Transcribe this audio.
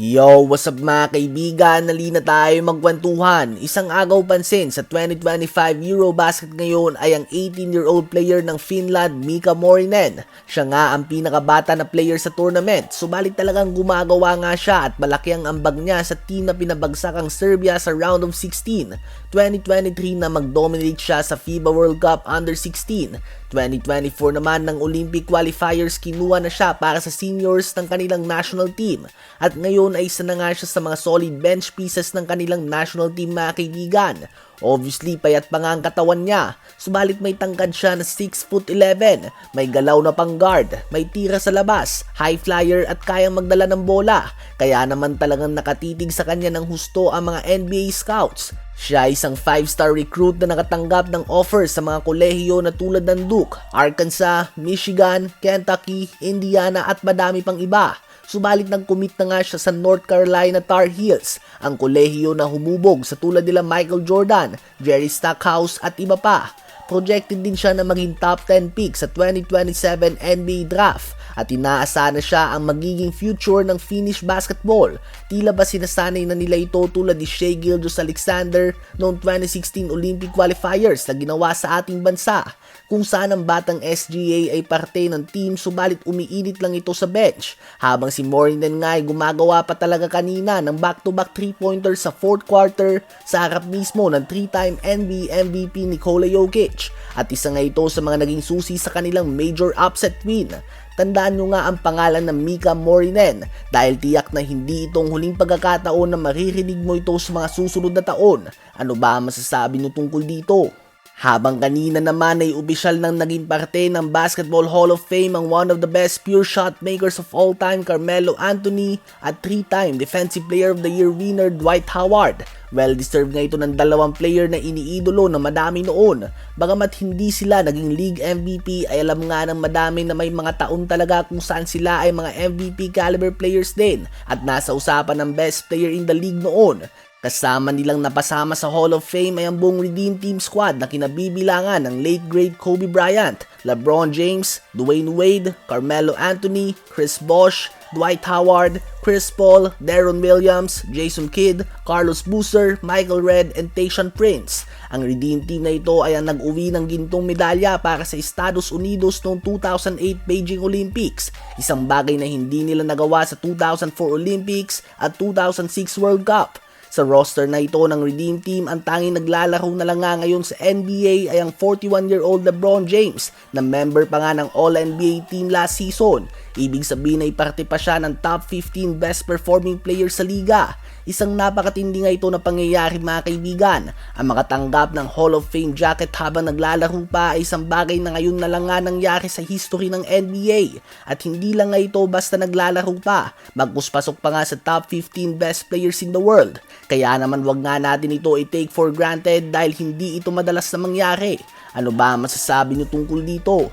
Yo, what's up mga kaibigan? Nalina tayo magkwentuhan. Isang agaw pansin sa 2025 Eurobasket ngayon ay ang 18-year-old player ng Finland, Mika Morinen. Siya nga ang pinakabata na player sa tournament, subalit talagang gumagawa nga siya at malaki ang ambag niya sa team na pinabagsak ang Serbia sa round of 16. 2023 na mag-dominate siya sa FIBA World Cup Under 16. 2024 naman ng Olympic qualifiers kinuha na siya para sa seniors ng kanilang national team. At ngayon ay isa na nga siya sa mga solid bench pieces ng kanilang national team mga kaibigan. Obviously, payat pa nga ang katawan niya. Subalit may tangkad siya na 6 foot 11, may galaw na pang guard, may tira sa labas, high flyer at kayang magdala ng bola. Kaya naman talagang nakatitig sa kanya ng husto ang mga NBA scouts. Siya ay isang 5-star recruit na nakatanggap ng offers sa mga kolehiyo na tulad ng Duke, Arkansas, Michigan, Kentucky, Indiana at madami pang iba. Subalit nag-commit na nga siya sa North Carolina Tar Heels, ang kolehiyo na humubog sa tulad nila Michael Jordan, Jerry Stackhouse at iba pa. Projected din siya na maging top 10 pick sa 2027 NBA Draft at inaasahan na siya ang magiging future ng Finnish basketball. Tila ba sinasanay na nila ito tulad ni Shea Gilgeous Alexander noong 2016 Olympic qualifiers na ginawa sa ating bansa kung saan ang batang SGA ay parte ng team subalit umiinit lang ito sa bench habang si Morinen nga ay gumagawa pa talaga kanina ng back-to-back 3-pointer sa fourth quarter sa harap mismo ng 3-time NBA MVP Nikola Jokic at isa nga ito sa mga naging susi sa kanilang major upset win. Tandaan nyo nga ang pangalan ng Mika Morinen dahil tiyak na hindi itong huling pagkakataon na maririnig mo ito sa mga susunod na taon. Ano ba ang masasabi nyo tungkol dito? Habang kanina naman ay opisyal nang naging parte ng Basketball Hall of Fame ang one of the best pure shot makers of all time Carmelo Anthony at three-time Defensive Player of the Year winner Dwight Howard. Well-deserved nga ito ng dalawang player na iniidolo na madami noon. Bagamat hindi sila naging league MVP ay alam nga ng madami na may mga taon talaga kung saan sila ay mga MVP caliber players din at nasa usapan ng best player in the league noon. Kasama nilang napasama sa Hall of Fame ay ang buong Redeem Team squad na kinabibilangan ng late great Kobe Bryant, LeBron James, Dwayne Wade, Carmelo Anthony, Chris Bosh, Dwight Howard, Chris Paul, Darren Williams, Jason Kidd, Carlos Boozer, Michael Red, and Tayshaun Prince. Ang Redeem Team na ito ay ang nag-uwi ng gintong medalya para sa Estados Unidos noong 2008 Beijing Olympics, isang bagay na hindi nila nagawa sa 2004 Olympics at 2006 World Cup. Sa roster na ito ng Redeem Team, ang tanging naglalaro na lang nga ngayon sa NBA ay ang 41-year-old LeBron James na member pa nga ng All-NBA team last season. Ibig sabihin ay parte pa siya ng top 15 best performing player sa liga. Isang napakatindi nga ito na pangyayari mga kaibigan. Ang makatanggap ng Hall of Fame jacket habang naglalaro pa ay isang bagay na ngayon na lang nga nangyari sa history ng NBA. At hindi lang nga ito basta naglalaro pa, magpus pasok pa nga sa top 15 best players in the world. Kaya naman wag nga natin ito i-take for granted dahil hindi ito madalas na mangyari. Ano ba masasabi niyo tungkol dito?